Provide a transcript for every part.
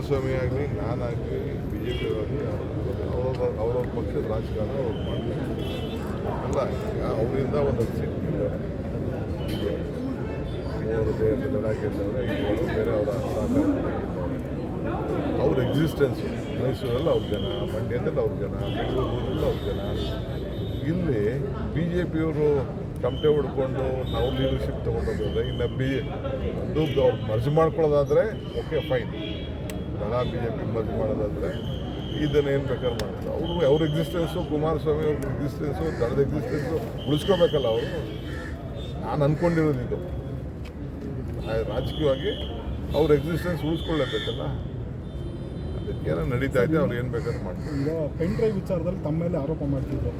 ಕುಮಾರಸ್ವಾಮಿ ಆಗಲಿ ನಾನಾಗಲಿ B J P ಆಗಲಿ ಅವ್ರವ್ರ ಅವ್ರವ್ರ ಪಕ್ಷದ ರಾಜಕಾರಣ ಅವ್ರು ಮಾಡಬೇಕು ಅಲ್ಲ, ಅವರಿಂದ ಒಂದು ಸೀಟ್ ಅವರು ಬೇರೆ ಇವರು ಬೇರೆ ಅವರ ಅವ್ರ ಎಕ್ಸಿಸ್ಟೆನ್ಸ್ ಮೈಸೂರಲ್ಲಿ ಅವ್ರ ಜನ, ಮಂಡ್ಯದಲ್ಲಿ ಅವ್ರ ಜನ ಬೆಂಗಳೂರಲ್ಲಿ ಅವ್ರ ಜನ. ಇಲ್ಲಿ ಬಿ ಜೆ ಪಿಯವರು ತಮಟೆ ಹೊಡ್ಕೊಂಡು ನಾವು ಲೀಡರ್ಶಿಪ್ ತೊಗೊಂಡೋದ್ರೆ ಇನ್ನು ಬಿ ಅದು ಮರ್ಜ್ ಮಾಡ್ಕೊಳ್ಳೋದಾದರೆ ಓಕೆ ಫೈನ್ ದಳ ಬಿ ಜೆ ಪಿ ಮರ್ಜ್ ಮಾಡೋದಾದರೆ ಇದನ್ನು ಏನು ಬೇಕಾದ್ರೆ ಮಾಡೋದು. ಅವರು ಅವ್ರ ಎಕ್ಸಿಸ್ಟೆನ್ಸು ಕುಮಾರಸ್ವಾಮಿ ಅವ್ರ ಎಕ್ಸಿಸ್ಟೆನ್ಸು ದಳದ ಎಕ್ಸಿಸ್ಟೆನ್ಸು ಉಳಿಸ್ಕೋಬೇಕಲ್ಲ ಅವರು. ನಾನು ಅಂದ್ಕೊಂಡಿರೋದಿದ್ದು ರಾಜಕೀಯವಾಗಿ ಅವ್ರ ಎಕ್ಸಿಸ್ಟೆನ್ಸ್ ಉಳಿಸ್ಕೊಳ್ಳೇಬೇಕಲ್ಲ. ಅದಕ್ಕೇನೋ ನಡೀತಾ ಇದೆ ಅವ್ರು ಏನು ಬೇಕಾದ್ರೂ ಮಾಡ್ತಾರೆ ಈಗ ಪೆನ್ ಡ್ರೈವ್ ವಿಚಾರದಲ್ಲಿ ತಮ್ಮ ಮೇಲೆ ಆರೋಪ ಮಾಡ್ತಿದ್ರು.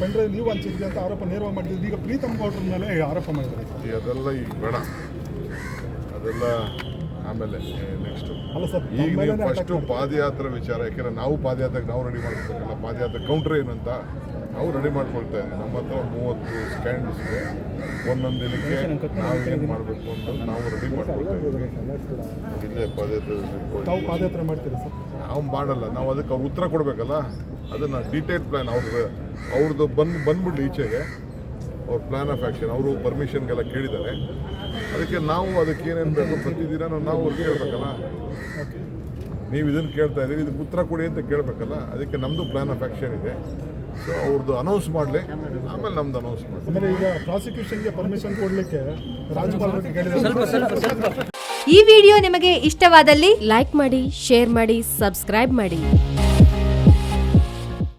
ಪೆನ್ ಡ್ರೈವ್ ನೀವು ಹಂಚಿದ್ರಿ ಅಂತ ಆರೋಪ ನೇರವಾಗಿ ಮಾಡ್ತಿದ್ರು. ಈಗ ಪ್ರೀತಮ್ ಗೌಡ್ರ ಮೇಲೆ ಆರೋಪ ಮಾಡಿದ್ದಾರೆ ಅದೆಲ್ಲ ಈಗ ಬೇಡ. ಅದೆಲ್ಲ ಆಮೇಲೆ ನೆಕ್ಸ್ಟು ಅಲ್ಲ ಸರ್ ಈಗ ನೀವು ಫಸ್ಟು ಪಾದಯಾತ್ರೆ ವಿಚಾರ ಯಾಕೆಂದ್ರೆ ನಾವು ಪಾದಯಾತ್ರೆಗೆ ನಾವು ರೆಡಿ ಮಾಡ್ಕೊಬೇಕಲ್ಲ ಪಾದಯಾತ್ರೆ ಕೌಂಟ್ರ್ ಏನಂತ ನಾವು ರೆಡಿ ಮಾಡ್ಕೊಳ್ತಾ ಇದ್ದೀವಿ. ನಮ್ಮ ಹತ್ರ ಮೂವತ್ತು ಸ್ಟ್ಯಾಂಡ್ಸ್ ಇದೆ. ಒಂದೊಂದು ದಿನಕ್ಕೆ ನಾವು ಏನು ಮಾಡಬೇಕು ಅಂತ ನಾವು ರೆಡಿ ಮಾಡ್ಕೊಳ್ತಾ ಇದ್ದೀವಿ. ಇಲ್ಲೇ ಪಾದಯಾತ್ರೆ ಪಾದಯಾತ್ರೆ ಮಾಡ್ತೀರಾ ಸರ್? ನಾವು ಮಾಡಲ್ಲ. ನಾವು ಅದಕ್ಕೆ ಅವ್ರು ಉತ್ತರ ಕೊಡಬೇಕಲ್ಲ. ಅದನ್ನು ಡೀಟೇಲ್ ಪ್ಲ್ಯಾನ್ ಅವ್ರದ್ದು ಅವ್ರದ್ದು ಬಂದು ಬಂದ್ಬಿಡ್ಲಿ ಈಚೆಗೆ. ಅವ್ರ ಪ್ಲ್ಯಾನ್ ಆಫ್ ಆ್ಯಕ್ಷನ್ ಅವರು ಪರ್ಮಿಷನ್ಗೆಲ್ಲ ಕೇಳಿದ್ದಾರೆ. ಅದಕ್ಕೆ ನಾವು ಅದಕ್ಕೆ ಏನೇನು ಬೇಕು ಪ್ರತಿದಿನ ನಾವು ಅವ್ರಿಗೆ ಹೇಳ್ಬೇಕಲ್ಲ. ನೀವು ಇದನ್ನು ಕೇಳ್ತಾ ಇದ್ದೀವಿ ಇದಕ್ಕೆ ಉತ್ತರ ಕೊಡಿ ಅಂತ ಕೇಳಬೇಕಲ್ಲ. ಅದಕ್ಕೆ ನಮ್ಮದು ಪ್ಲ್ಯಾನ್ ಆಫ್ ಆ್ಯಕ್ಷನ್ ಇದೆ. ಸೊ ಅವ್ರದ್ದು ಅನೌನ್ಸ್ ಮಾಡಲಿ. ಆಮೇಲೆ ನಮ್ದು ಅನೌನ್ಸ್ ಮಾಡಿ ಆಮೇಲೆ ಈಗ ಪ್ರಾಸಿಕ್ಯೂಷನ್ಗೆ ಪರ್ಮಿಷನ್ ಕೊಡಲಿಕ್ಕೆ ರಾಜ್ಯಪಾಲ ಈ ವಿಡಿಯೋ ನಿಮಗೆ ಇಷ್ಟವಾದಲ್ಲಿ ಲೈಕ್ ಮಾಡಿ ಶೇರ್ ಮಾಡಿ ಸಬ್ಸ್ಕ್ರೈಬ್ ಮಾಡಿ.